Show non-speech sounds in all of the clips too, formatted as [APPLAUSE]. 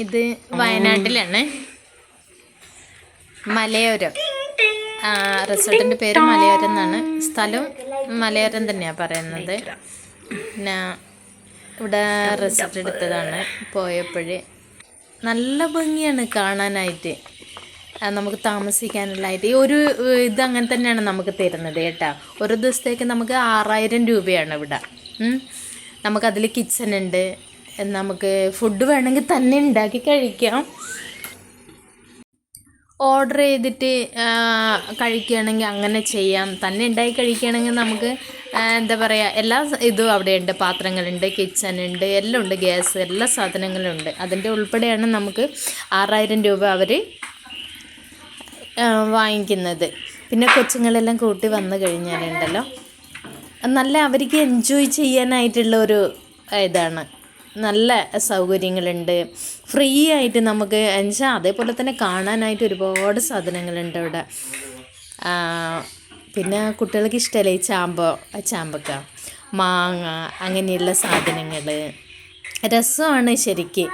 ഇത് വയനാട്ടിലാണ്. മലയോരം. ആ, റിസോർട്ടിന്റെ പേര് മലയോരം എന്നാണ്. സ്ഥലം മലയോരം തന്നെയാണ് പറയുന്നത്. പിന്നെ ഇവിടെ റിസോർട്ട് എടുത്തതാണ് പോയപ്പോഴേ. നല്ല ഭംഗിയാണ് കാണാനായിട്ട്. നമുക്ക് താമസിക്കാനുള്ളതായിട്ട് ഈ ഒരു ഇത് അങ്ങനെ തന്നെയാണ് നമുക്ക് തരുന്നത് കേട്ടോ. ഒരു ദിവസത്തേക്ക് നമുക്ക് ആറായിരം രൂപയാണ് ഇവിടെ. നമുക്കതിൽ കിച്ചൺ ഉണ്ട്. നമുക്ക് ഫുഡ് വേണമെങ്കിൽ തന്നെ ഉണ്ടാക്കി കഴിക്കാം. ഓർഡർ ചെയ്തിട്ട് കഴിക്കുകയാണെങ്കിൽ അങ്ങനെ ചെയ്യാം. തന്നെ ഉണ്ടാക്കി കഴിക്കുകയാണെങ്കിൽ നമുക്ക് എന്താ പറയുക എല്ലാ ഇതും അവിടെയുണ്ട്. പാത്രങ്ങളുണ്ട് കിച്ചൺ ഉണ്ട് എല്ലാം ഉണ്ട് ഗ്യാസ് എല്ലാ സാധനങ്ങളും ഉണ്ട്. അതിന്റെ ഉൾപ്പെടെയാണ് നമുക്ക് ആറായിരം രൂപ അവർ വാങ്ങിക്കുന്നത്. പിന്നെ കൊച്ചുങ്ങളെല്ലാം കൂട്ടി വന്നു കഴിഞ്ഞാലുണ്ടല്ലോ. നല്ല അവർക്ക് എൻജോയ് ചെയ്യാനായിട്ടുള്ള ഒരു ഇതാണ്. നല്ല സൗകര്യങ്ങളുണ്ട്. ഫ്രീ ആയിട്ട് നമുക്ക് എന്നുവെച്ചാൽ അതേപോലെ തന്നെ കാണാനായിട്ട് ഒരുപാട് സാധനങ്ങളുണ്ട് അവിടെ. പിന്നെ കുട്ടികൾക്ക് ഇഷ്ടമല്ലേ ചാമ്പോ ചാമ്പക്ക? മാങ്ങ അങ്ങനെയുള്ള സാധനങ്ങൾ രസമാണ് ശരിക്ക്.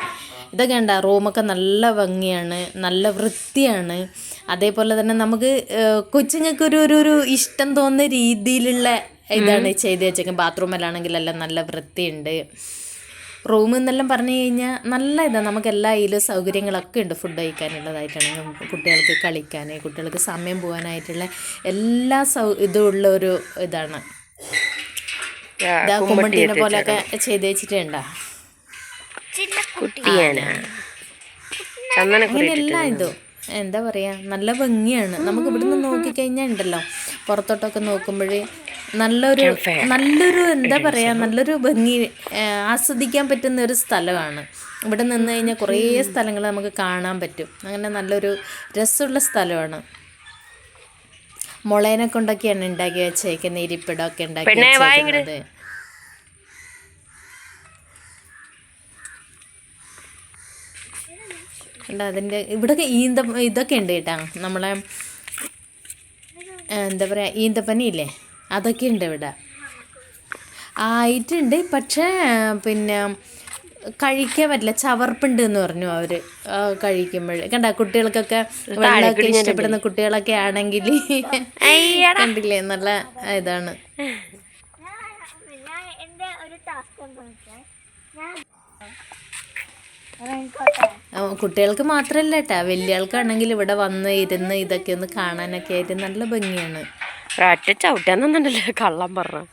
ഇതൊക്കെ ഉണ്ട് റൂമൊക്കെ നല്ല ഭംഗിയാണ് നല്ല വൃത്തിയാണ്. അതേപോലെ തന്നെ നമുക്ക് കൊച്ചുങ്ങൾക്കൊരു കൊച്ചുങ്ങൾക്ക് ഒരു ഒരു ഒരു ഇഷ്ടം തോന്നുന്ന രീതിയിലുള്ള ഇതാണ് ചെയ്ത് വെച്ചേക്കും വെച്ചേക്കുന്നത് ബാത്റൂമിലാണെങ്കിലെല്ലാം നല്ല വൃത്തിയുണ്ട്. റൂം എന്നെല്ലാം പറഞ്ഞു കഴിഞ്ഞാൽ നല്ല ഇതാണ്. നമുക്ക് എല്ലാ ഇതിലും സൗകര്യങ്ങളൊക്കെ ഉണ്ട് ഫുഡ് കഴിക്കാനുള്ളതായിട്ടാണെങ്കിലും കുട്ടികൾക്ക് കളിക്കാൻ കുട്ടികൾക്ക് സമയം പോകാനായിട്ടുള്ള എല്ലാ സൗ ഇതും ഉള്ള ഒരു ഇതാണ്. ഇതാ കുമ്മട്ടീനെ പോലെയൊക്കെ ചെയ്ത് വെച്ചിട്ടുണ്ടോ? അങ്ങനെ എല്ലാ ഇതും. എന്താ പറയാ? നല്ല ഭംഗിയാണ്. നമുക്ക് ഇവിടുന്ന് നോക്കിക്കഴിഞ്ഞാൽ ഉണ്ടല്ലോ. പുറത്തോട്ടൊക്കെ നോക്കുമ്പോൾ നല്ലൊരു നല്ലൊരു എന്താ പറയാ നല്ലൊരു ഭംഗി ആസ്വദിക്കാൻ പറ്റുന്ന ഒരു സ്ഥലമാണ്. ഇവിടെ നിന്ന് കഴിഞ്ഞാൽ കുറേ സ്ഥലങ്ങൾ നമുക്ക് കാണാൻ പറ്റും. അങ്ങനെ നല്ലൊരു രസമുള്ള സ്ഥലമാണ്. മുളേനെ കൊണ്ടൊക്കെയാണ് ഉണ്ടാക്കി വെച്ചേക്കുന്നത് ഇരിപ്പിടമൊക്കെ ഉണ്ടാക്കി. വെച്ചേക്കുന്നത്. അതിന്റെ ഇവിടെ ഈന്ത ഇതൊക്കെ ഉണ്ട് കേട്ടാ നമ്മളെ എന്താ പറയുക ഈന്തപ്പനി ഇല്ലേ അതൊക്കെ ഉണ്ട് ഇവിടെ. ആയിട്ടുണ്ട്. പക്ഷേ പിന്നെ കഴിക്കാൻ പറ്റില്ല. ചവർപ്പുണ്ട് എന്ന് പറഞ്ഞു അവർ കഴിക്കുമ്പോൾ കണ്ട കുട്ടികൾക്കൊക്കെ വെള്ളമൊക്കെ ഇഷ്ടപ്പെടുന്ന കുട്ടികളൊക്കെ ആണെങ്കിൽ കണ്ടില്ലേ? നല്ല ഇതാണ്. ഞാൻ കുട്ടികൾക്ക് മാത്രമല്ല കേട്ടാ വലിയ ആൾക്കാണെങ്കിൽ ഇവിടെ വന്ന് ഇരുന്ന് ഇതൊക്കെ ഒന്ന് കാണാനൊക്കെ ആയിട്ട് നല്ല ഭംഗിയാണ്. ഒരൊറ്റ ചവിട്ടാന്നുണ്ടല്ലോ കള്ളം പറഞ്ഞു.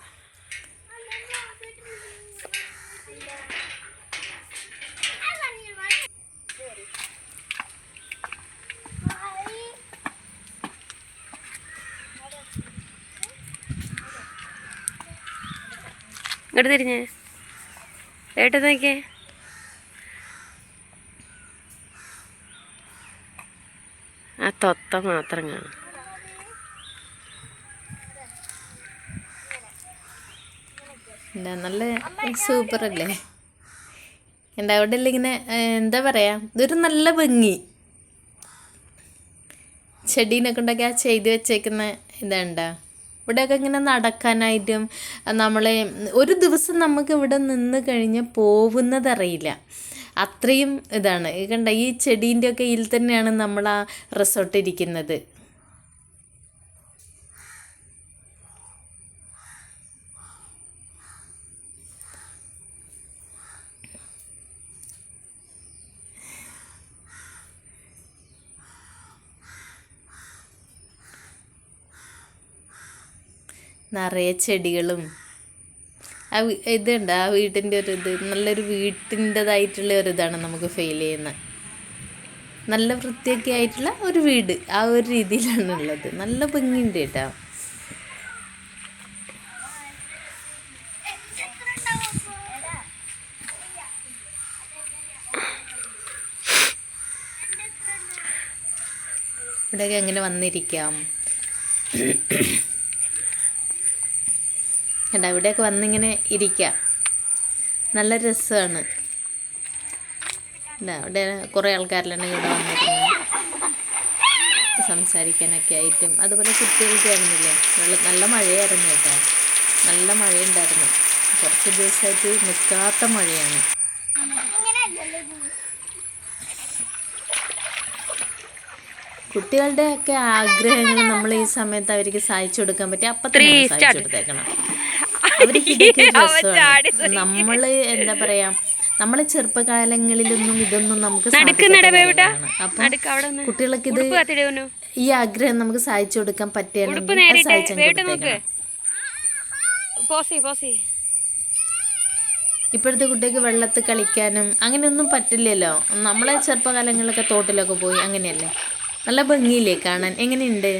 ഇങ്ങോട്ട് തിരിഞ്ഞേ. ഏട്ടത് നോക്കിയേ തൊത്ത മാത്രം കാണും എന്താ നല്ല സൂപ്പർ അല്ലേ? എന്താ അവിടെ എല്ലാം ഇങ്ങനെ എന്താ പറയാ? ഇതൊരു നല്ല ഭംഗി. ചെടീനെ കൊണ്ടൊക്കെ ആ ചെയ്ത് വെച്ചേക്കുന്ന ഇതാണ്ട? ഇവിടെയൊക്കെ ഇങ്ങനെ നടക്കാനായിട്ടും നമ്മളെ ഒരു ദിവസം നമുക്ക് ഇവിടെ നിന്ന് കഴിഞ്ഞാൽ പോകുന്നതറിയില്ല അത്രയും ഇതാണ്. കണ്ട ഈ ചെടീന്റെ ഒക്കെ ഇതിൽ തന്നെയാണ് നമ്മൾ ആ റിസോർട്ട് ഇരിക്കുന്നത്. നിറയെ ചെടികളും ആ ഇതുണ്ട് ആ വീട്ടിന്റെ ഒരു ഇത്. നല്ലൊരു വീട്ടിന്റെതായിട്ടുള്ള ഒരു ഇതാണ് നമുക്ക് ഫീൽ ചെയ്യുന്നത്. നല്ല വൃത്തിയൊക്കെ ആയിട്ടുള്ള ഒരു വീട് ആ ഒരു രീതിയിലാണ് ഉള്ളത് നല്ല ഭംഗിയുണ്ട് കേട്ടോ. ഇവിടെയൊക്കെ എങ്ങനെ വന്നിരിക്കാം. കണ്ട ഇവിടെയൊക്കെ വന്നിങ്ങനെ ഇരിക്കാം. നല്ല രസമാണ് അവിടെ ഇവിടെ കുറേ ആൾക്കാരിലാണ് ഇവിടെ വന്നിരുന്നത് സംസാരിക്കാനൊക്കെ ആയിട്ടും. അതുപോലെ കുട്ടികൾക്ക് ആയിരുന്നില്ലേ? വെള്ളം നല്ല മഴയായിരുന്നു കേട്ടോ. നല്ല മഴയുണ്ടായിരുന്നു. കുറച്ച് ദിവസമായിട്ട് നിൽക്കാത്ത മഴയാണ്. കുട്ടികളുടെ ഒക്കെ ആഗ്രഹങ്ങൾ നമ്മൾ ഈ സമയത്ത് അവർക്ക് സഹായിച്ചു കൊടുക്കാൻ പറ്റി. അപ്പത്തേക്കണം തന്നെ സഹായിച്ചു. കൊടുത്തേക്കണം. [LAUGHS] നമ്മൾ എന്താ പറയാ നമ്മളെ ചെറുപ്പകാലങ്ങളിലൊന്നും ഇതൊന്നും നമുക്ക്. അപ്പൊ കുട്ടികൾക്ക് ഇത് ഈ ആഗ്രഹം നമുക്ക് സഹായിച്ചു കൊടുക്കാൻ പറ്റുകയാണെങ്കിൽ ഇപ്പോഴത്തെ കുട്ടികൾക്ക് വെള്ളത്തിൽ കളിക്കാനും അങ്ങനെയൊന്നും പറ്റില്ലല്ലോ. നമ്മളെ ചെറുപ്പകാലങ്ങളിലൊക്കെ തോട്ടിലൊക്കെ പോയി അങ്ങനെയല്ലേ? നല്ല ഭംഗിയില്ലേ കാണാൻ? എങ്ങനെയുണ്ട്?